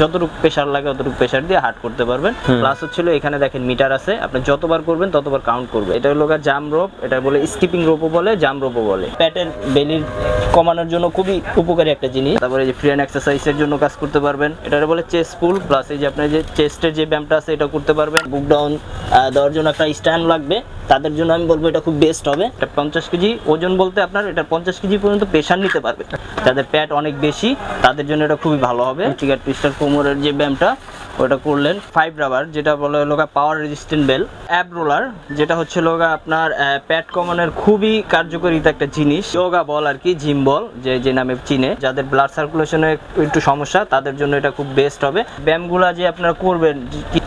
যতটুকু প্রেশার লাগে ততটুকু প্রেশার দিয়ে হার্ট করতে পারবেন। প্লাস হচ্ছিল এখানে দেখেন মিটার আছে আপনি যতবার করবেন ততবার কাউন্ট করবে। এটা হলো জাম রোপ এটা বলে স্কিপিং রোপও বলে জাম রোপও বলে। প্যাটের বেলির কমানোর জন্য খুবই উপকারী একটা জিনিস। তারপরে যে ফ্রি হ্যান্ড এক্সারসাইজের জন্য কাজ করতে পারবেন। এটা বলে চেস্ট পুল প্লাস এই যে আপনার যে চেস্টের যে ব্যায়ামটা আছে এটা করতে পারবেন। বুক ডাউন দেওয়ার জন্য একটা স্ট্যান্ড লাগবে। তাদের জন্য আমি বলব এটা খুব বেস্ট হবে। এটা পঞ্চাশ কেজি ওজন বলতে আপনার এটা পঞ্চাশ কেজি পর্যন্ত প্রেশার নিতে পারবে। যাদের প্যাট অনেক বেশি তাদের জন্য এটা খুবই ভালো হবে। ট্রিগার টুইস্টার কোমরের যে ব্যায়ামটা ওটা করলেন ফাইভ রাবার যেটা বলে লোকা পাওয়ার রেজিস্ট্যান্ট বেল অ্যাপ রোলার যেটা হচ্ছে লোকা আপনার প্যাট কমানোর খুবই কার্যকরিতা একটা জিনিস। যোগা বল আর কি জিম বল যে যে নামে চিনে। যাদের ব্লাড সার্কুলেশনে একটু সমস্যা, তাদের জন্য এটা খুব বেস্ট হবে। ব্যায়ামগুলা যে আপনারা করবেন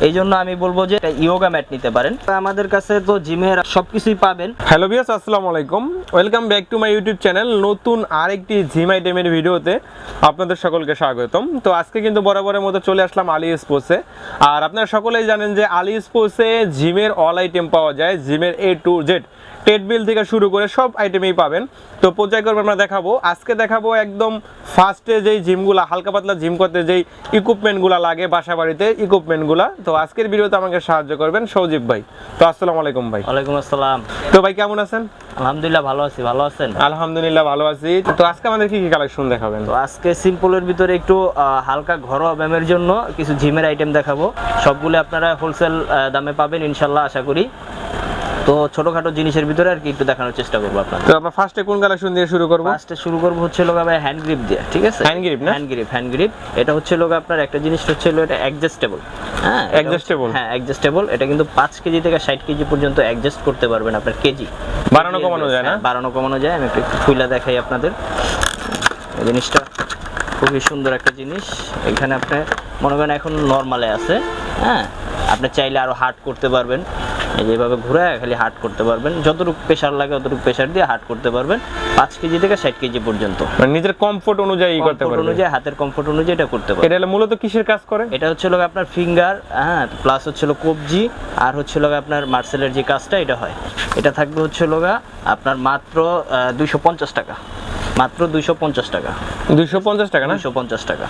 এই জন্য আমি বলব যে ইয়োগা ম্যাট নিতে পারেন। আমাদের কাছে তো জিমের সবকিছুই পাবেন। হ্যালো বিয়াস আসসালামু আলাইকুম। Welcome back to my YouTube channel নতুন আরেকটি জিম আইটেমের ভিডিওতে আপনাদের সকলকে স্বাগতম। তো আজকে কিন্তু বরাবরের মতো চলে আসলাম আলি স্পোর্টসে। আর আপনারা সকলেই জানেন যে আলি স্পোর্টসে জিমের অল আইটেম পাওয়া যায়, জিমের এ টু জেড ট্রেডমিল থেকে শুরু করে সব আইটেমেই পাবেন। তো পর্যায়ক্রমে আমরা দেখাবো। আজকে দেখাবো একদম ফার্স্টে যেই জিমগুলা হালকা পাতলা জিম করতে যেই ইকুইপমেন্টগুলো লাগে বাসা বাড়িতে ইকুইপমেন্টগুলা তো আজকের ভিডিওতে আমাকে সাহায্য করবেন সৌজিব ভাই। তো আসসালামু আলাইকুম ভাই। ওয়ালাইকুম আসসালাম। তো ভাই কেমন আছেন? আলহামদুলিল্লাহ ভালো আছি ভালো আছেন? আলহামদুলিল্লাহ ভালো আছি। তো আজকে আমাদের কি কি কালেকশন দেখাবেন? তো আজকে সিম্পলের ভিতরে একটু হালকা ঘরোয়া ব্যায়ামের জন্য কিছু জিমের আইটেম দেখাবো। সবগুলো আপনারা হোলসেল দামে পাবেন ইনশাল্লাহ আশা করি। তো ছোটখাটো জিনিসের ভিতরে আর কি একটু দেখানোর চেষ্টা করব আপনাদের তো আমরা ফার্স্টে কোন কালেকশন দিয়ে শুরু করব? ফার্স্টে শুরু করব হচ্ছে লোক হ্যান্ড গ্রিপ দিয়ে ঠিক আছে? Hand grip না? হ্যান্ড গ্রিপ হ্যান্ড গ্রিপ এটা হচ্ছে লোক আপনার একটা জিনিস হচ্ছে এটা অ্যাডজাস্টেবল হ্যাঁ অ্যাডজাস্টেবল হ্যাঁ অ্যাডজাস্টেবল এটা কিন্তু পাঁচ কেজি থেকে ষাট কেজি পর্যন্ত অ্যাডজাস্ট করতে পারবেন আপনার কেজি। বাড়ানো কমানো যায় না? হ্যাঁ, বাড়ানো কমানো যায়। আমি একটু খুইলা দেখাই আপনাদের। এই জিনিসটা খুবই সুন্দর একটা জিনিস। এখানে আপনি মনে করেন এখন নর্মালে আছে। হ্যাঁ আপনি চাইলে আরও হার্ড করতে পারবেন। যেভাবে ঘুরে খালি হার্ড করতে পারবেন। যতটুকু প্রেশার লাগে ততটুকু প্রেশার দিয়ে হার্ড করতে পারবেন। পাঁচ কেজি থেকে ষাট কেজি পর্যন্ত। মানে নিজের কমফোর্ট অনুযায়ী করতে পারবেন। অনুযায়ী হাতের কমফোর্ট অনুযায়ী এটা করতে পারবেন। এটা হলো মূলত কিসের কাজ করে? এটা হচ্ছে লোক আপনার ফিঙ্গার হ্যাঁ প্লাস হচ্ছে লোক কবজি আর হচ্ছে লোক আপনার মার্সেলের যে কাজটা এটা হয়। এটা থাকবে হচ্ছে লোগা আপনার মাত্র দুইশো পঞ্চাশ টাকা। মাত্র দুইশো পঞ্চাশ টাকা। দুইশো পঞ্চাশ টাকা না? দুইশো পঞ্চাশ টাকা।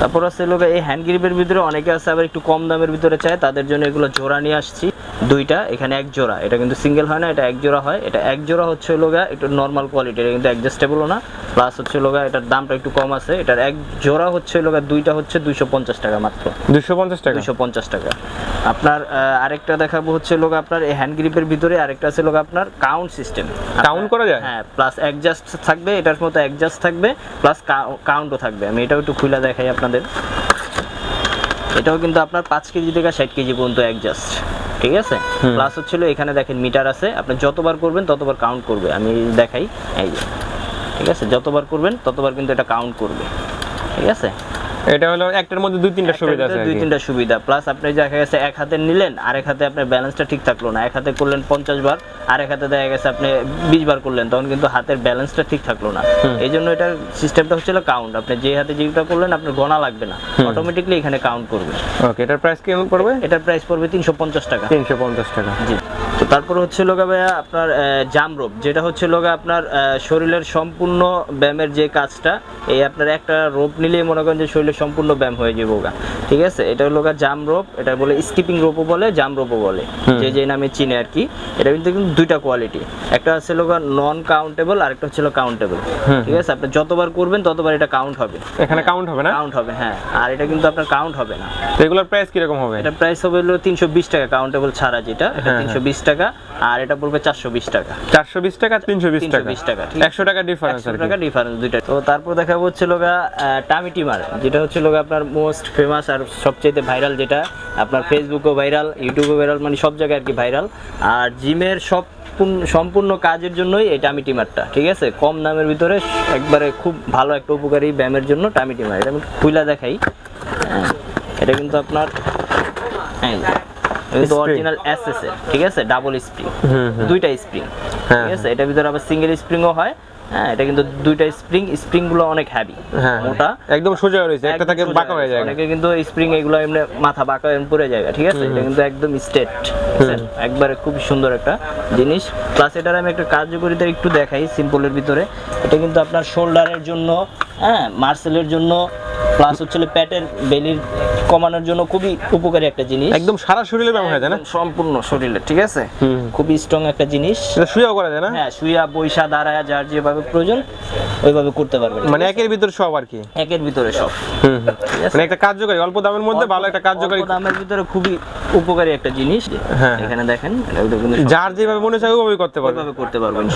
তারপর আছে লোক এই হ্যান্ড গ্রিপের ভিতরে অনেকে আছে আবার একটু কম দামের ভিতরে চায় তাদের জন্য এগুলো জোড়া নিয়ে আসছি। দুইটা এখানে এক জোড়া। এটা কিন্তু সিঙ্গেল হয় না এটা এক জোড়া হয়। এটা এক জোড়া হচ্ছে লোগা একটু নর্মাল কোয়ালিটি এটা কিন্তু অ্যাডজাস্টেবলও না। প্লাস হচ্ছে লোগা এটার দামটা একটু কম আছে। এটার এক জোড়া হচ্ছে লোগা দুইটা হচ্ছে দুইশো পঞ্চাশ টাকা মাত্র। দুইশো পঞ্চাশ টাকা? দুইশো পঞ্চাশ টাকা। আপনার আরেকটা দেখাবো হচ্ছে লোক আপনার এই হ্যান্ড গ্রিপের ভিতরে আরেকটা আছে লোক আপনার কাউন্ট সিস্টেম কাউন্ট করা যায়? হ্যাঁ প্লাস অ্যাডজাস্ট থাকবে এটার মতো অ্যাডজাস্ট থাকবে প্লাস কাউন্টও থাকবে। আমি এটাও একটু খুলে দেখাই আপনাদের। এটাও কিন্তু আপনার পাঁচ কেজি থেকে ষাট কেজি পর্যন্ত অ্যাডজাস্ট ঠিক আছে? প্লাস হচ্ছিল এখানে দেখেন মিটার আছে আপনি যতবার করবেন ততবার কাউন্ট করবে আমি দেখাই এই যে ঠিক আছে? যতবার করবেন ততবার কিন্তু এটা কাউন্ট করবে ঠিক আছে? এটা হলো একটার মধ্যে দুই তিনটা সুবিধা আছে দুই তিনটা সুবিধা। প্লাস আপনি দেখা গেছে এক হাতে নিলেন আরেক হাতে আপনার ব্যালেন্সটা ঠিক থাকল না। এক হাতে করলেন পঞ্চাশ বার আরেক হাতে দেখা গেছে আপনি বিশ বার করলেন তখন কিন্তু হাতের ব্যালেন্সটা ঠিক থাকল না। এই জন্য এটার সিস্টেমটা হচ্ছিল কাউন্ট আপনি যে হাতে যেটা করলেন আপনার গণা লাগবে না। অটোমেটিকলি এখানে কাউন্ট করবে। ওকে এটার প্রাইস কেমন পড়বে? এটার প্রাইস পড়বে তিনশো পঞ্চাশ টাকা। তিনশো পঞ্চাশ টাকা। জি। তো তারপর হচ্ছে লোগা ভাইয়া আপনার জাম রোপ যেটা হচ্ছে লোগা আপনার শরীরের সম্পূর্ণ ব্যায়ামের যে কাজটা এই আপনার একটা রোপ নিলেই মনে করেন যে শরীরের সম্পূর্ণ ব্যায়াম হয়ে যাবে ওগা। ঠিক আছে? এটা হলো গা জাম রোপ এটা বলে স্কিপিং রোপও বলে জাম রোপও বলে যে যে নামে চিনে আর কি এটা কিন্তু কিন্তু দুইটা কোয়ালিটি একটা হচ্ছে লোগা নন কাউন্টেবল আর একটা হচ্ছে কাউন্টেবল ঠিক আছে? আপনি যতবার করবেন ততবার এটা কাউন্ট হবে। এখানে কাউন্ট হবে না? কাউন্ট হবে হ্যাঁ। আর এটা কিন্তু আপনার কাউন্ট হবে না। তো এগুলোর প্রাইস কীরকম হবে? এটা প্রাইস হবে হলো তিনশো বিশ টাকা কাউন্টেবল ছাড়া যেটা এটা হ্যাঁ, তিনশো বিশ টাকা আর এটা পড়বে চারশো বিশ টাকা। চারশো বিশ টাকা তিনশো বিশ টাকা? 320 টাকা, একশো টাকা ডিফারেন্স টাকা ডিফারেন্স দুইটা। তো তারপর দেখাবো হচ্ছে লোগা টামি টিমার যেটা হচ্ছে লোগা আপনার মোস্ট ফেমাস আর সবচেয়ে ভাইরাল যেটা। আপনার ফেসবুকও ভাইরাল ইউটিউবও ভাইরাল মানে সব জায়গায় আর কি ভাইরাল আর জিমের সব সম্পূর্ণ কাজের জন্যই এই টামি টিমারটা ঠিক আছে? কম দামের ভিতরে একবারে খুব ভালো একটা উপকারী ব্যায়ামের জন্য টামি টিমার এটা আমি খুইলা দেখাই। হ্যাঁ, এটা কিন্তু আপনার এই যে, এটা কিন্তু। অরিজিনাল এসএস এর ঠিক আছে? Double spring. দুইটা স্প্রিং হ্যাঁ, ঠিক আছে? এটার ভিতরে আবার সিঙ্গেল স্প্রিংও হয়। হ্যাঁ এটা কিন্তু দুইটা স্প্রিং স্প্রিংগুলো অনেক হ্যাভি হ্যাঁ মোটা। একদম সোজা রয়েছে একটা থেকে বাঁকা হয়ে যায় অনেকে কিন্তু স্প্রিং এগুলো এমনি মাথা বাঁকা হয়ে পড়ে যায় ঠিক আছে? এটা কিন্তু একদম স্ট্রেট একবারে খুব সুন্দর একটা জিনিস। প্লাস এটার আমি একটা কার্যকারিতা একটু দেখাই সিম্পলের ভিতরে। এটা কিন্তু আপনার শোল্ডারের জন্য হ্যাঁ মার্সেলের জন্য প্লাস হচ্ছে প্যাটের বেলির কমানোর জন্য খুবই উপকারী একটা জিনিস। একদম সারা শরীরে ব্যবহার হয় না? সম্পূর্ণ শরীরে ঠিক আছে। খুবই স্ট্রং একটা জিনিস। শুয়েও করা যায় না? হ্যাঁ শুয়া বৈশা দাঁড়ায় যার যেভাবে প্রয়োজন ওইভাবে করতে পারবেন। মানে একের ভিতরে সব আর কি? একের ভিতরে সব? মানে একটা কার্যকারী অল্প দামের মধ্যে ভালো একটা কার্যকারী দামের ভিতরে খুবই উপকারী একটা জিনিস। হ্যাঁ। এখানে দেখেন এটা যার যেভাবে মনে চায় ওইভাবে করতে পারবে। করতে পারবেন।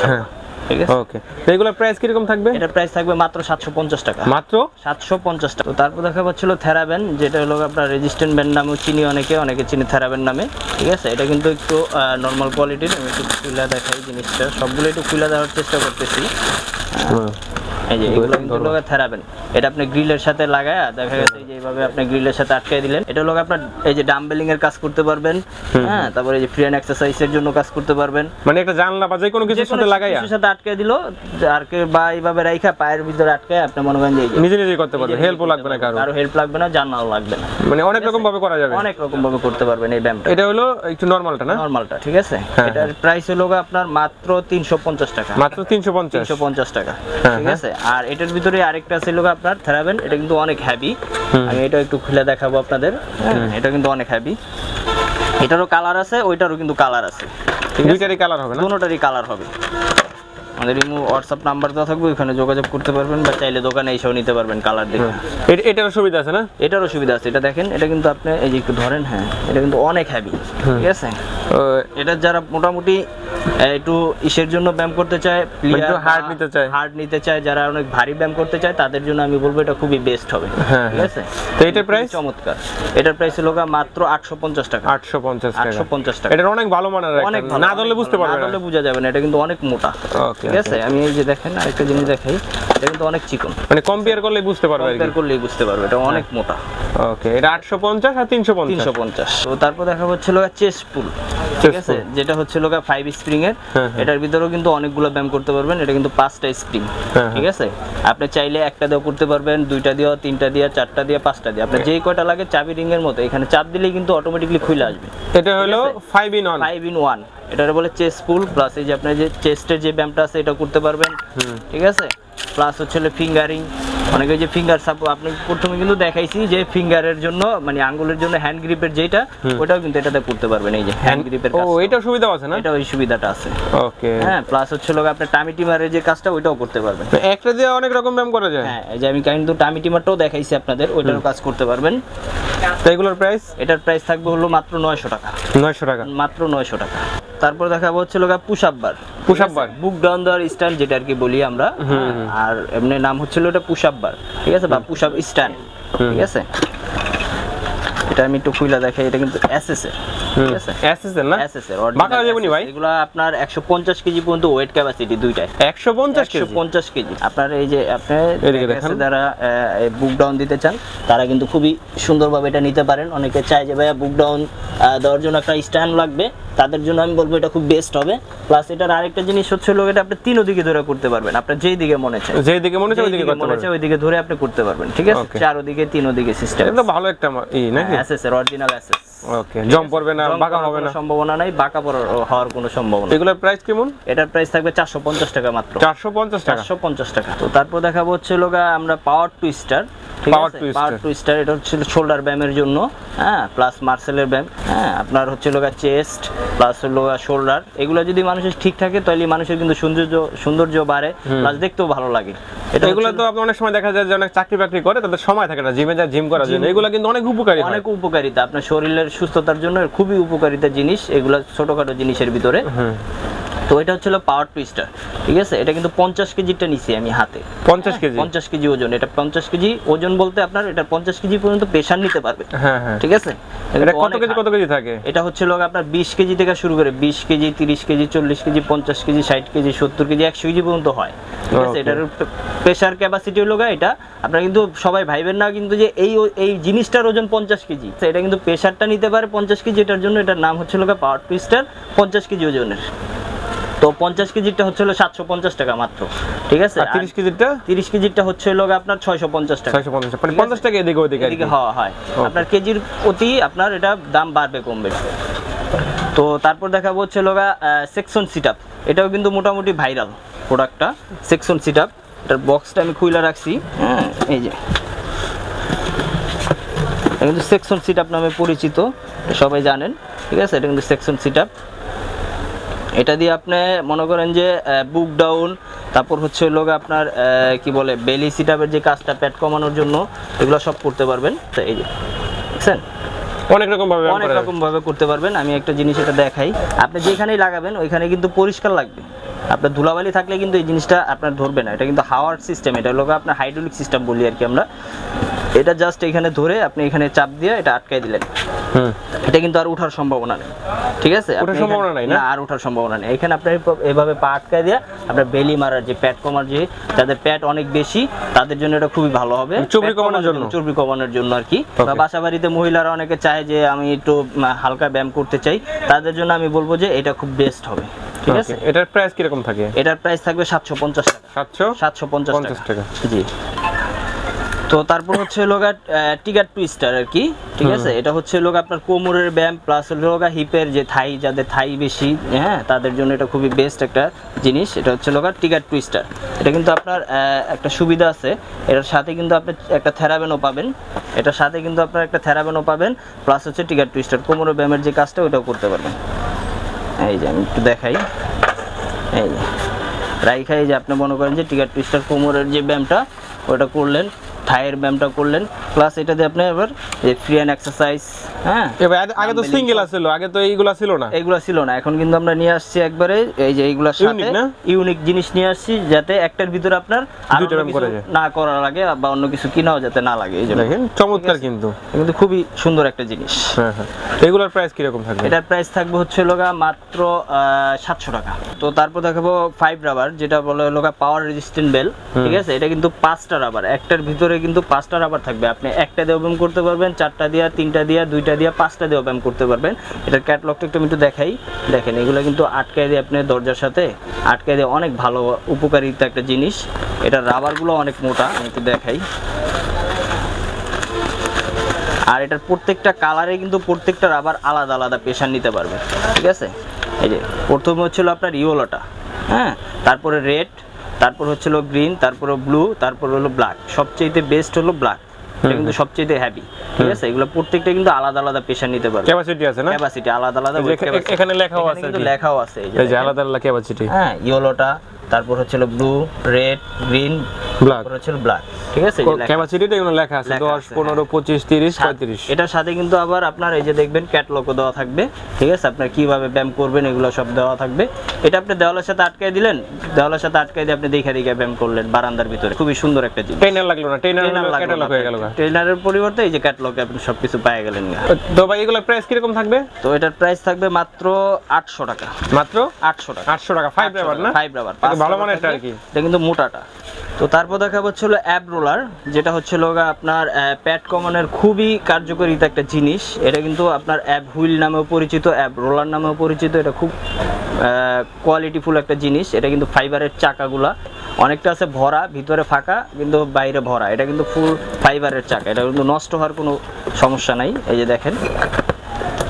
ঠিক আছে? ওকে তো প্রাইস কীরকম থাকবে? এটা প্রাইস থাকবে মাত্র সাতশো পঞ্চাশ টাকা। মাত্র? সাতশো পঞ্চাশ টাকা। তো তারপর দেখা পাচ্ছিল থেরাবেন যেটা হলো আপনার রেজিস্ট্যান্ট ব্যান্ড নামেও চিনি অনেকে অনেকে চিনি থেরাবেন নামে। ঠিক আছে? এটা কিন্তু একটু নর্মাল কোয়ালিটির আমি একটু খুলে দেখাই জিনিসটা। সবগুলো একটু খুলে দেওয়ার চেষ্টা করতেছি। এই যে এগুলো কিন্তু থেরাবেন। এটা আপনি গ্রিলের সাথে লাগায় দেখা গেছে এই যে এইভাবে আপনি গ্রিলের সাথে আটকে দিলেন। এটা লোক আপনার এই যে ডাম্বেলিং এর কাজ করতে পারবেন হ্যাঁ তারপরে এই যে ফ্রি হ্যান্ড এক্সারসাইজের জন্য কাজ করতে পারবেন। মানে একটা জানলা বা যে কোনো কিছুর সাথে লাগাইয়া কিছুর সাথে আটকে দিল আর কে বা এইভাবে রাইখা পায়ের ভিতরে আটকে আপনি মনে করেন যে যে নিজে করতে পারবে হেল্প লাগবে না কারও। কারও হেল্প লাগবে না জানাও লাগবে না। মানে অনেক রকম ভাবে করা যাবে। অনেক রকম ভাবে করতে পারবেন এই ব্যায়ামটা। এটা হলো একটু নর্মালটা না? নর্মালটা ঠিক আছে? হ্যাঁ, এটার প্রাইস হলো আপনার মাত্র তিনশো পঞ্চাশ টাকা। মাত্র তিনশো পঞ্চাশ। তিনশো পঞ্চাশ টাকা হ্যাঁ, ঠিক আছে? আর এটার ভিতরে আরেকটা ছিল আপনার থেরাবেন এটা কিন্তু অনেক হ্যাভি আমি এটা একটু খুলে দেখাবো আপনাদের। হ্যাঁ, এটা কিন্তু অনেক হ্যাভি এটারও কালার আছে ওইটারও কিন্তু কালার আছে। দুইটারই কালার হবে না? দুটোটারই কালার হবে। আমাদের ইমো হোয়াটসঅ্যাপ নাম্বার দেওয়া থাকবে ওখানে যোগাযোগ করতে পারবেন বা চাইলে দোকানে এসেও নিতে পারবেন কালার দেখে। এ- এটারও সুবিধা আছে না? এটারও সুবিধা আছে এটা দেখেন এটা কিন্তু আপনি এই যে একটু ধরেন হ্যাঁ এটা কিন্তু অনেক হ্যাভি ঠিক আছে? এটা যারা মোটামুটি একটু ইসের জন্য ব্যায়াম করতে চায় একটু hard নিতে চায়। হার্ড নিতে চায় যারা অনেক ভারী ব্যায়াম করতে চায় তাদের জন্য আমি বলব এটা খুবই বেস্ট হবে হ্যাঁ, ঠিক হ্যাঁ। আছে? তো এটার প্রাইস চমৎকার। এটার প্রাইস হলো মাত্র আটশো পঞ্চাশ টাকা। আটশো পঞ্চাশ টাকা। আটশো পঞ্চাশ টাকা। এটা অনেক ভালো মানের অনেক না ধরলে বুঝতে ভালো। পারবে না না। ধরলে বোঝা যাবে না এটা কিন্তু অনেক মোটা। ওকে। ঠিক আছে আমি এই যে দেখেন আরেকটা জিনিস দেখাই এটা কিন্তু অনেক চিকন। মানে কম্পেয়ার করলে বুঝতে পারবে আর কম্পেয়ার করলেই বুঝতে পারবে এটা অনেক মোটা। ওকে এটা আটশো পঞ্চাশ আর তিনশো পঞ্চাশ। তিনশো পঞ্চাশ। তো তারপর দেখা হচ্ছিল চেস্ট পুল ঠিক আছে? যেটা হচ্ছে লোকা ফাইভ স্প্রিং এর। হ্যাঁ, হ্যাঁ। এটার ভিতরেও কিন্তু অনেকগুলো ব্যায়াম করতে পারবেন এটা কিন্তু পাঁচটা স্প্রিং হ্যাঁ, ঠিক আছে? আপনি চাইলে একটা দিয়েও করতে পারবেন দুইটা দিয়েও তিনটা দিয়ে চারটা দিয়ে পাঁচটা দিয়ে। আপনার যেই কয়টা লাগে চাবি রিং এর মতো এখানে চাপ দিলেই কিন্তু অটোমেটিকলি খুলে আসবে এটা হলো five in one five in one এটা বলে চেস্ট পুল প্লাস এই যে আপনার যে চেস্টের যে ব্যায়ামটা আছে এটা করতে পারবেন ঠিক আছে? প্লাস হচ্ছে ফিঙ্গারিং অনেকে যে ফিঙ্গার সাপো আপনি প্রথমে কিন্তু দেখাইছি যে ফিঙ্গারের জন্য মানে আঙ্গুলের জন্য হ্যান্ড গ্রিপের যেটা ওটাও কিন্তু এটাতে করতে পারবেন এই যে হ্যান্ড গ্রিপের ও এটা সুবিধা আছে না? এটা ওই সুবিধাটা আছে। ওকে হ্যাঁ প্লাস হচ্ছে লোক আপনার টামি টিমারের যে কাজটা ওইটাও করতে পারবেন। তো একটা দিয়ে অনেক রকম ব্যায়াম করা যায়? হ্যাঁ এই যে আমি কিন্তু টামি টিমারটাও দেখাইছি আপনাদের ওইটারও কাজ করতে পারবেন। তো এগুলোর প্রাইস এটার প্রাইস থাকবে হলো মাত্র নয়শো টাকা। নয়শো টাকা। মাত্র নয়শো টাকা। তারপর দেখাবো হচ্ছে লোক push up bar. Push up bar. বুক ডাউন দেওয়ার স্ট্যান্ড যেটা আর কি বলি আমরা। আর এমনি নাম হচ্ছিল ওটা পুশ আপ বার। ঠিক আছে? বা পুশ আপ স্ট্যান্ড। ঠিক আছে? এটা আমি একটু খুইলা দেখাই এটা কিন্তু এসএস এর ঠিক আছে। অ্যাসিসের না? এসএস বাঁকা যাবে নি ভাই? এগুলো আপনার 150 কেজি পর্যন্ত ওয়েট ক্যাপাসিটি দুইটায় একশো পঞ্চাশ কেজি? 150 কেজি। আপনার এই যে আপনি এদিকে দেখা যারা বুক ডাউন দিতে চান তারা কিন্তু খুবই সুন্দরভাবে এটা নিতে পারেন। অনেকে চায় যে ভাইয়া বুক ডাউন দেওয়ার জন্য একটা স্ট্যান্ড লাগবে। তাদের জন্য আমি বলব এটা খুব বেস্ট হবে। প্লাস এটার আরেকটা জিনিস হচ্ছে লোক এটা আপনি তিনো দিকে ধরে করতে পারবেন। আপনার যেই দিকে মনে চায়। যেই দিকে মনে হচ্ছে ওই দিকে করতে পারবে চায় ওই দিকে ধরে আপনি করতে পারবেন। ঠিক আছে? Okay. চারোদিকে তিনোদিকে সিস্টেম এটা ভালো একটা ই নাকি? এসএস এর অরিজিনাল এসএস ওকে জম পড়বে না বাঁকা হবে না? সম্ভাবনা নাই বাঁকা হওয়ার কোনো সম্ভাবনা এগুলোর প্রাইস কেমন? এটার প্রাইস থাকবে চারশো পঞ্চাশ টাকা মাত্র। চারশো পঞ্চাশ টাকা? চারশো পঞ্চাশ টাকা। তো তারপর দেখাবো হচ্ছে লোগা আমরা পাওয়ার টুইস্টার। পাওয়ার টুইস্টার এটা হচ্ছে শোল্ডার ব্যায়ামের জন্য হ্যাঁ? প্লাস মার্সেলের ব্যায়াম হ্যাঁ? আপনার হচ্ছে লোগা চেস্ট প্লাস লোগা শোল্ডার এগুলো যদি মানুষের ঠিক থাকে তাহলে মানুষের কিন্তু সৌন্দর্য সৌন্দর্য বাড়ে প্লাস দেখতেও ভালো লাগে। এটা এগুলো তো আপনি অনেক সময় দেখা যায় যে অনেক চাকরি বাকরি করে তাদের সময় থাকে না। জিমে যায় জিম করার জন্য এগুলো কিন্তু অনেক উপকারী অনেক উপকারিতা। আপনার শরীরের সুস্থতার জন্য খুবই উপকারিতা জিনিস এগুলা ছোটখাটো জিনিসের ভিতরে। তো এটা হচ্ছে পাওয়ার টুইস্টার ঠিক আছে? এটা কিন্তু পঞ্চাশ কেজিটা নিছি আমি হাতে। পঞ্চাশ কেজি? পঞ্চাশ কেজি ওজন এটা পঞ্চাশ কেজি ওজন বলতে আপনার এটা পঞ্চাশ কেজি পর্যন্ত প্রেশার নিতে পারবে। হ্যাঁ হ্যাঁ। ঠিক আছে? এটা কত কেজি কত কেজি থাকে? এটা হচ্ছে লোক আপনার বিশ কেজি থেকে শুরু করে বিশ কেজি তিরিশ কেজি চল্লিশ কেজি পঞ্চাশ কেজি ষাট কেজি সত্তর কেজি একশো কেজি পর্যন্ত হয়। ঠিক আছে? এটার প্রেশার ক্যাপাসিটি হলো এটা আপনারা কিন্তু সবাই ভাইবেন না কিন্তু যে এই এই জিনিসটার ওজন পঞ্চাশ কেজি। এটা কিন্তু প্রেশারটা নিতে পারে পঞ্চাশ কেজি এটার জন্য এটার নাম হচ্ছে লোক পাওয়ার টুইস্টার পঞ্চাশ কেজি ওজনের। তো পঞ্চাশ কেজিটা হচ্ছে হলো সাতশো পঞ্চাশ টাকা মাত্র ঠিক আছে? আর তিরিশ কেজিটা তিরিশ কেজিটা হচ্ছে হলো আপনার ছয়শো পঞ্চাশ টাকা। ছয়শো পঞ্চাশ মানে পঞ্চাশ টাকা এদিকে ওদিকে এদিকে হওয়া হয়। আপনার কেজির প্রতি আপনার এটা দাম বাড়বে কমবে। তো তারপর দেখাবো হচ্ছে লোগা সেকশন সিটআপ এটাও কিন্তু মোটামুটি ভাইরাল প্রোডাক্টটা সেকশন সিটআপ এটার বক্সটা আমি খুইলা রাখছি। হ্যাঁ এই যে। কিন্তু সেকশন সিট আপ নামে পরিচিত সবাই জানেন ঠিক আছে? এটা কিন্তু সেকশন সিট আপ এটা দিয়ে আপনি মনে করেন যে বুক ডাউন তারপর হচ্ছে লোক আপনার কি বলে বেলি সিট আপের যে কাজটা প্যাট কমানোর জন্য এগুলো সব করতে পারবেন। তো এই যে দেখছেন? অনেক রকম ভাবে অনেক রকম ভাবে করতে পারবেন। আমি একটা জিনিস এটা দেখাই। আপনি যেখানেই লাগাবেন ওইখানে কিন্তু পরিষ্কার লাগবে। আপনার ধুলাবালি থাকলে কিন্তু এই জিনিসটা আপনার ধরবে না। এটা কিন্তু হাওয়ার সিস্টেম এটা হলো আপনার হাইড্রোলিক সিস্টেম বলি আর কি আমরা। এটা জাস্ট এখানে ধরে আপনি এখানে চাপ দিয়ে এটা আটকাই দিলেন। হুম। এটা কিন্তু আর ওঠার সম্ভাবনা নেই। ঠিক আছে? আপনি এখানে- সম্ভাবনা নাই না? আর ওঠার সম্ভাবনা নেই। এখানে আপনার এপ- এভাবে পা আটকায় দিয়ে আপনার বেলি মারার যে প্যাট কমার যে যাদের প্যাট অনেক বেশি তাদের জন্য এটা খুবই ভালো হবে। চর্বি কমানোর জন্য? চর্বি কমানোর জন্য আর কি। বা Okay. বাসা বাড়িতে মহিলারা অনেকে চায় যে আমি একটু হালকা ব্যায়াম করতে চাই। তাদের জন্য আমি বলব যে এটা খুব বেস্ট হবে। ঠিক আছে? এটার প্রাইস কীরকম থাকে? এটার প্রাইস থাকবে সাতশো পঞ্চাশ টাকা। সাতশো সাতশো পঞ্চাশ টাকা। জি। তো তারপর হচ্ছে লোগা টিগার টুইস্টার আর কি ঠিক আছে? এটা হচ্ছে লোক আপনার কোমরের ব্যায়াম প্লাস লোগা হিপের যে থাই যাদের থাই বেশি হ্যাঁ তাদের জন্য এটা খুবই বেস্ট একটা জিনিস। এটা হচ্ছে লোগা টিগার টুইস্টার এটা কিন্তু আপনার একটা সুবিধা আছে। এটার সাথে কিন্তু আপনি একটা থেরাবেনও পাবেন। এটার সাথে কিন্তু আপনার একটা থেরাবেনও পাবেন প্লাস হচ্ছে টিগার টুইস্টার কোমরের ব্যায়ামের যে কাজটা ওটাও করতে পারবেন। এই যে আমি একটু দেখাই। এই যে রাইখা এই যে আপনি মনে করেন যে টিকার টুইস্টার কোমরের যে ব্যায়ামটা ওটা করলেন। থাইয়ের ব্যায়ামটা করলেন প্লাস এটা দিয়ে আপনি এবার যে ফ্রি অ্যান্ড এক্সারসাইজ হ্যাঁ? এবার আগে- তো সিঙ্গেল আছিল আগে তো এইগুলা ছিল না। এইগুলো ছিল না এখন কিন্তু আমরা নিয়ে আসছি একবারে এই যে এইগুলোর সাথে ইউনিক জিনিস নিয়ে আসছি যাতে একটার ভিতরে আপনার দুইটা ব্যায়াম করা যায়। না করা লাগে বা অন্য কিছু কিনাও যাতে না লাগে এই জন্য। দেখেন চমৎকার কিন্তু। কিন্তু খুবই সুন্দর একটা জিনিস। হ্যাঁ হ্যাঁ। এগুলার প্রাইস কীরকম থাকবে? এটার প্রাইস থাকবে হচ্ছে লোগা মাত্র সাতশো টাকা। তো তারপর দেখাবো ফাইভ রাবার যেটা বলে লোগা পাওয়ার রেজিস্ট্যান্ট বেল ঠিক আছে? এটা কিন্তু পাঁচটা রাবার একটার ভিতরে কিন্তু পাঁচটা রাবার থাকবে। আপনি একটা দিয়ে ব্যায়াম করতে পারবেন, চারটা দিয়া, তিনটা দিয়া, দুইটা দিয়া, পাঁচটা দিয়ে ব্যায়াম করতে পারবেন। এটার ক্যাটলগটা একটু একটু দেখাই। দেখেন, এগুলো কিন্তু আটকায় দিয়ে আপনি দরজার সাথে আটকায় দিয়ে অনেক ভালো উপকারিতা একটা জিনিস। এটার রাবারগুলো অনেক মোটা একটু দেখাই। আর এটার প্রত্যেকটা কালারে কিন্তু প্রত্যেকটা রাবার আলাদা আলাদা প্রেশার নিতে পারবে। ঠিক আছে? এই যে, প্রথমে হচ্ছিল আপনার ইয়েলোটা হ্যাঁ? তারপরে রেড তারপর হচ্ছে হলো গ্রিন তারপর ব্লু তারপর হলো ব্ল্যাক সবচেয়ে বেস্ট হলো ব্ল্যাক এটা কিন্তু সবচেয়ে হ্যাভি ঠিক আছে? এগুলো প্রত্যেকটা কিন্তু আলাদা আলাদা প্রেশার নিতে পারবে। ক্যাপাসিটি আছে না? ক্যাপাসিটি আলাদা আলাদা। এখানে লেখাও আছে কিন্তু লেখাও আছে এই যে। আলাদা আলাদা ক্যাপাসিটি হ্যাঁ ইয়েলোটা তারপর হচ্ছিল ব্লু রেড গ্রিন ব্ল্যাক তারপর হচ্ছিল ব্ল্যাক ঠিক আছে? ক্যাপাসিটিটা এগুলো লেখা আছে লেখা দশ আছে, পনেরো পঁচিশ তিরিশ পঁয়ত্রিশ। এটার সাথে কিন্তু আবার আপনার এই যে দেখবেন ক্যাটলগও দেওয়া থাকবে। ঠিক আছে? আপনার কীভাবে ব্যায়াম করবেন এগুলো সব দেওয়া থাকবে। এটা আপনি দেওয়ালের সাথে আটকাই দিলেন দেওয়ালের সাথে আটকাই দিয়ে আপনি দেখে দেখে ব্যায়াম করলেন বারান্দার ভিতরে। খুবই সুন্দর একটা জিনিস। ট্রেনার লাগল না ট্রেনার ক্যাটালগ হয়ে গেল। ট্রেনারের পরিবর্তে এই যে ক্যাটলগে আপনি সবকিছু পেয়ে গেলেন না। তো ভাই এগুলোর প্রাইস কীরকম থাকবে? তো এটার প্রাইস থাকবে মাত্র আটশো টাকা। মাত্র? আটশো টাকা। আটশো টাকা ফাইভ রাবার না? ফাইভ রাবার ভালো মানেরটা আর কি। এটা কিন্তু মোটাটা। তো তারপর দেখা হচ্ছে হলো অ্যাব রোলার যেটা হচ্ছে গা আপনার প্যাট কমানোর খুবই কার্যকরিতা একটা জিনিস। এটা কিন্তু আপনার অ্যাব হুইল নামেও পরিচিত অ্যাব রোলার নামেও পরিচিত। এটা খুব কোয়ালিটিফুল একটা জিনিস। এটা কিন্তু ফাইবারের চাকাগুলা। অনেকটা আছে ভরা ভিতরে ফাঁকা কিন্তু বাইরে ভরা। এটা কিন্তু ফুল ফাইবারের চাকা। এটা কিন্তু নষ্ট হওয়ার কোনো সমস্যা নাই। এই যে দেখেন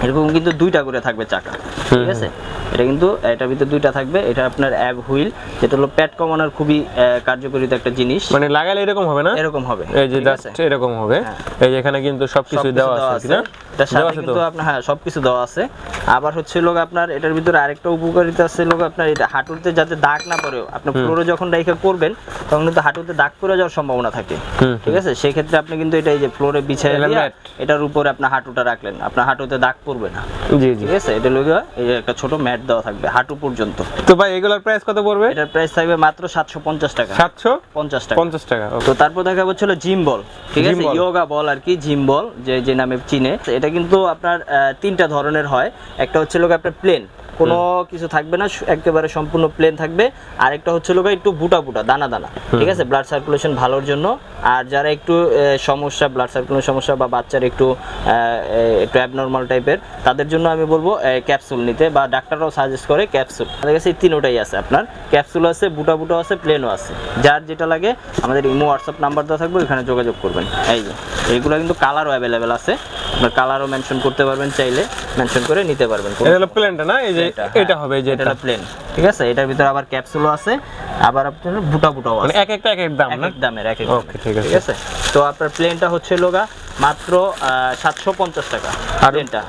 এরকম কিন্তু দুইটা করে থাকবে চাকা। ঠিক আছে? এটা কিন্তু এটার ভিতরে দুইটা থাকবে। এটা আপনার অ্যাব হুইল যেটা হলো প্যাট কমানোর খুবই আহ, কার্যকরিতা একটা জিনিস। মানে লাগালে এরকম হবে না? এরকম হবে এই যে জাস্ট এরকম হবে। হ্যাঁ। এই যে এখানে কিন্তু সবকিছু দেওয়া আছে কি না? এটার সাথে কিন্তু আপনার হ্যাঁ সবকিছু দেওয়া আছে। আবার হচ্ছে লোক আপনার এটার ভিতরে আরেকটা উপকারিতা আছে লোক আপনার এটা হাঁটুতে যাতে দাগ না পড়ে আপনার ফ্লোরে যখন রেখে করবেন তখন কিন্তু হাঁটুতে দাগ পড়ে যাওয়ার সম্ভাবনা থাকে। ঠিক আছে? সেই ক্ষেত্রে আপনি কিন্তু এটা এই যে ফ্লোরে বিছায় এটা দিয়ে এটার উপরে আপনার হাঁটুটা রাখলেন। আপনার হাঁটুতে দাগ পড়বে না। জি জি। ঠিক আছে? এটা লোক এই যে একটা ছোট ম্যাট দেওয়া থাকবে হাঁটু পর্যন্ত। তো ভাই এগুলোর প্রাইস কত পড়বে? এটার প্রাইস থাকবে মাত্র সাতশো পঞ্চাশ টাকা। সাতশো? পঞ্চাশ টাকা। পঞ্চাশ টাকা তো তারপর দেখা হচ্ছিল জিম বল ঠিক আছে? ইয়োগা বল আর কি জিম বল যে যে নামে চিনে। এটা কিন্তু আপনার তিনটা ধরনের হয়। একটা হচ্ছে লোক আপনার প্লেন কোনো কিছু থাকবে না একেবারে সম্পূর্ণ প্লেন থাকবে। আর একটা হচ্ছে লোক একটু বুটা বুটা দানা দানা ঠিক আছে? ব্লাড সার্কুলেশন ভালোর জন্য। আর যারা একটু সমস্যা ব্লাড সার্কুলেশন সমস্যা বা বাচ্চার একটু একটু অ্যাবনর্মাল টাইপের তাদের জন্য আমি বলব ক্যাপসুল নিতে বা ডাক্তাররাও সাজেস্ট করে ক্যাপসুল আমাদের কাছে এই তিনোটাই আছে আপনার। ক্যাপসুল আছে বুটা বুটা আছে প্লেনও আছে। যার যেটা লাগে আমাদের ইমো হোয়াটসঅ্যাপ নাম্বার দেওয়া থাকবে ওখানে যোগাযোগ করবেন। এই যে এইগুলো কিন্তু কালারও অ্যাভেলেবেল আছে। আপনার কালারও মেনশন করতে পারবেন চাইলে মেনশন করে নিতে পারবেন। প্লেনটা না? এই যে এটা, হ্যাঁ, হবে যে এটা প্লেন ঠিক আছে? এটার ভিতরে আবার ক্যাপসুলও আছে আবার আপনার বুটা বুটাও মানে আছে। এক একটা এক এক দাম এক এক দামের এক এক Okay, ঠিক আছে। ঠিক আছে। তো আপনার প্লেনটা হচ্ছে লোগা মাত্র সাতশো পঞ্চাশ টাকা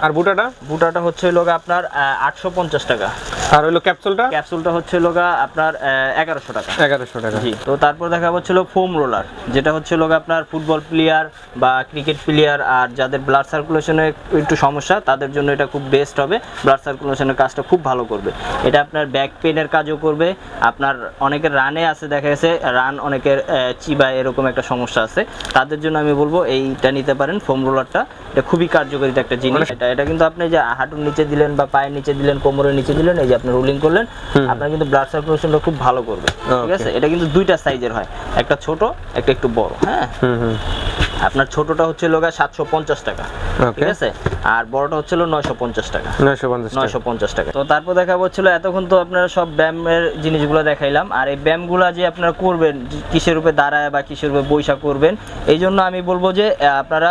আর বুটাটা? বুটাটা হচ্ছে হলো আপনার আটশো পঞ্চাশ টাকা। আর হলো ক্যাপসুলটা? ক্যাপসুলটা হচ্ছে হলো গা আপনার এগারোশো টাকা। এগারোশো টাকা। জি তো তারপর দেখা হচ্ছিল ফোম রোলার যেটা হচ্ছে লোক আপনার ফুটবল প্লেয়ার বা ক্রিকেট প্লেয়ার আর যাদের ব্লাড সার্কুলেশনে একটু সমস্যা তাদের জন্য এটা খুব বেস্ট হবে। ব্লাড সার্কুলেশনের কাজটা খুব ভালো করবে। এটা আপনার ব্যাক পেনের কাজও করবে। আপনার অনেকের রানে আছে দেখা গেছে রান অনেকের চিবা এরকম একটা সমস্যা আছে। তাদের জন্য আমি বলব এইটা নিতে পারেন ফোম রোলারটা এটা খুবই কার্যকরী একটা জিনিস। এটা এটা কিন্তু আপনি যে হাঁটুর নিচে দিলেন বা পায়ের নিচে দিলেন কোমরের নিচে দিলেন এই যে আপনি রোলিং করলেন আপনার কিন্তু ব্লাড সার্কুলেশনটা খুব ভালো করবে। ঠিক আছে? এটা কিন্তু দুইটা সাইজের হয়। একটা ছোট একটা একটু বড় হ্যাঁ? হুম হুম। আপনার ছোটটা হচ্ছে লোকা সাতশো পঞ্চাশ টাকা. ঠিক আছে? আর বড়টা হচ্ছে নয়শো পঞ্চাশ টাকা। নয়শো পঞ্চাশ নয়শো পঞ্চাশ টাকা। তো তারপর দেখা হচ্ছিল এতক্ষণ তো আপনারা সব ব্যায়ামের জিনিসগুলো দেখাইলাম। আর এই ব্যায়ামগুলো যে আপনারা করবেন কিসের উপরে দাঁড়ায় বা কিসের উপরে বৈশা করবেন এই জন্য আমি বলব যে আপনারা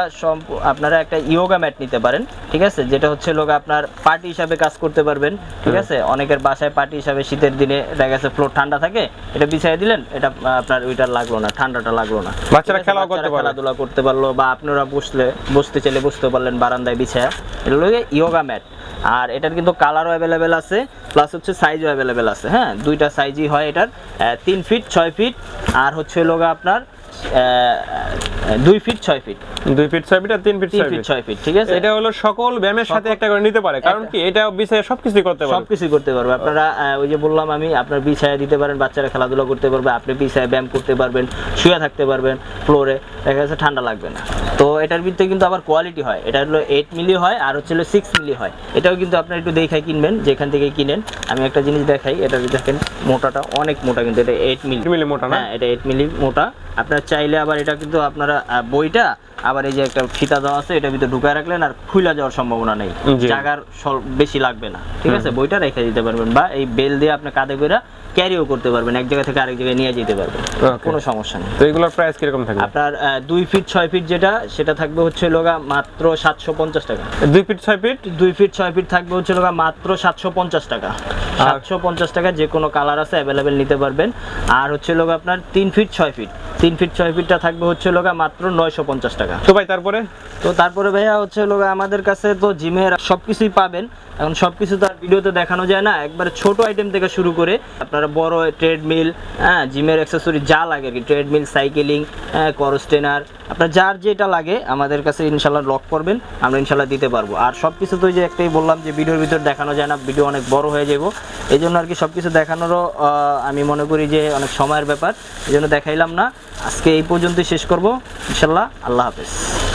আপনারা একটা ইয়োগা ম্যাট নিতে পারেন ঠিক আছে? যেটা হচ্ছে লোক আপনার পার্টি হিসাবে কাজ করতে পারবেন ঠিক আছে? অনেকের বাসায় পার্টি হিসাবে শীতের দিনে দেখা গেছে ফ্লোর ঠান্ডা থাকে এটা বিছাই দিলেন এটা আপনার ওইটা লাগল না ঠান্ডাটা লাগল না। বাচ্চারা। খেলাধুলা করতে পারল বা আপনারা বসলে বসতে চাইলে বসতে পারলেন বারান্দায় বিছায়া এটা হলো ইয়োগা ম্যাট আর এটার কিন্তু কালারও অ্যাভেলেবেল আছে প্লাস হচ্ছে সাইজও অ্যাভেলেবেল আছে হ্যাঁ? দুইটা সাইজই হয় এটার তিন ফিট ছয় ফিট আর হচ্ছে লোগা আপনার দুই ফিট ছয় ফিট দুই ফিট ছয় ফিট আর তিন ফিট তিন ফিট ছয় ফিট ঠিক আছে? এটা হলো সকল ব্যায়ামের সাথে একটা করে নিতে পারে। কারণ কি এটা বিষয়ে সবকিছুই করতে পারে সবকিছু করতে পারবে। আপনারা ওই যে বললাম আমি আপনার বিছায় দিতে পারেন বাচ্চারা খেলাধুলা করতে পারবে আপনি বিছায় ব্যায়াম করতে পারবেন শুয়ে থাকতে পারবেন ফ্লোরে দেখা যাচ্ছে ঠান্ডা লাগবে না। তো এটার ভিতরে কিন্তু আবার কোয়ালিটি হয়। এটা হলো এইট মিলি হয় আর হচ্ছে হলো সিক্স মিলি হয়। এটাও কিন্তু আপনার একটু দেখাই কিনবেন যেখান থেকে কিনেন। আমি একটা জিনিস দেখাই এটা দেখেন মোটাটা অনেক মোটা কিন্তু এটা এইট মিলি মিলি মোটা না? হ্যাঁ এটা এইট মিলি মোটা। আপনার চাইলে আবার এটা কিন্তু আপনারা বইটা আবার এই যে একটা ফিতা দেওয়া আছে এটা ভিতরে ঢুকায় রাখলেন আর খুলে যাওয়ার সম্ভাবনা নেই। জায়গার বেশি লাগবে না। ঠিক আছে? বইটা রেখে দিতে পারবেন। বা এই বেল দিয়ে আপনি কাঁধে করে ক্যারিও করতে পারবেন এক জায়গা থেকে আরেক জায়গায় নিয়ে যেতে পারবেন কোনো সমস্যা নেই। তো এগুলোর প্রাইস কীরকম থাকবে? আপনার দুই ফিট ছয় ফিট যেটা সেটা থাকবে হচ্ছে লোগা মাত্র সাতশো পঞ্চাশ টাকা। দুই ফিট ছয় ফিট দুই ফিট ছয় ফিট থাকবে হচ্ছে লোগা মাত্র সাতশো পঞ্চাশ টাকা। সাতশো পঞ্চাশ টাকা যে কোনো কালার আছে অ্যাভেলেবেল নিতে পারবেন। আর হচ্ছে লোক আপনার তিন ফিট ছয় ফিট তিন ফিট ছয় ফিটটা থাকবে হচ্ছে লোগা মাত্র নয়শো পঞ্চাশ টাকা। তো ভাই তারপরে? তো তারপরে ভাইয়া হচ্ছে লোক আমাদের কাছে তো জিমের সব কিছুই পাবেন। এখন সব কিছু তো আর ভিডিওতে দেখানো যায় না। একবারে ছোট আইটেম থেকে শুরু করে আপনারা বড় ট্রেডমিল হ্যাঁ জিমের অ্যাক্সেসরি যা লাগে আর কি ট্রেডমিল সাইকেলিং হ্যাঁ ট্রেনার আপনার যার যেটা লাগে আমাদের কাছে ইনশাল্লাহ লক করবেন, আমরা ইনশাল্লাহ দিতে পারব। আর সব কিছু তো যে একটাই বললাম যে ভিডিওর ভিতর দেখানো যায় না, ভিডিও অনেক বড় হয়ে যাব এই জন্য আর কি সব কিছু দেখানোরও আমি মনে করি যে অনেক সময়ের ব্যাপার এই জন্য দেখাইলাম না। আজকে এই পর্যন্তই শেষ করব। ইনশাল্লাহ আল্লাহ হাফেজ।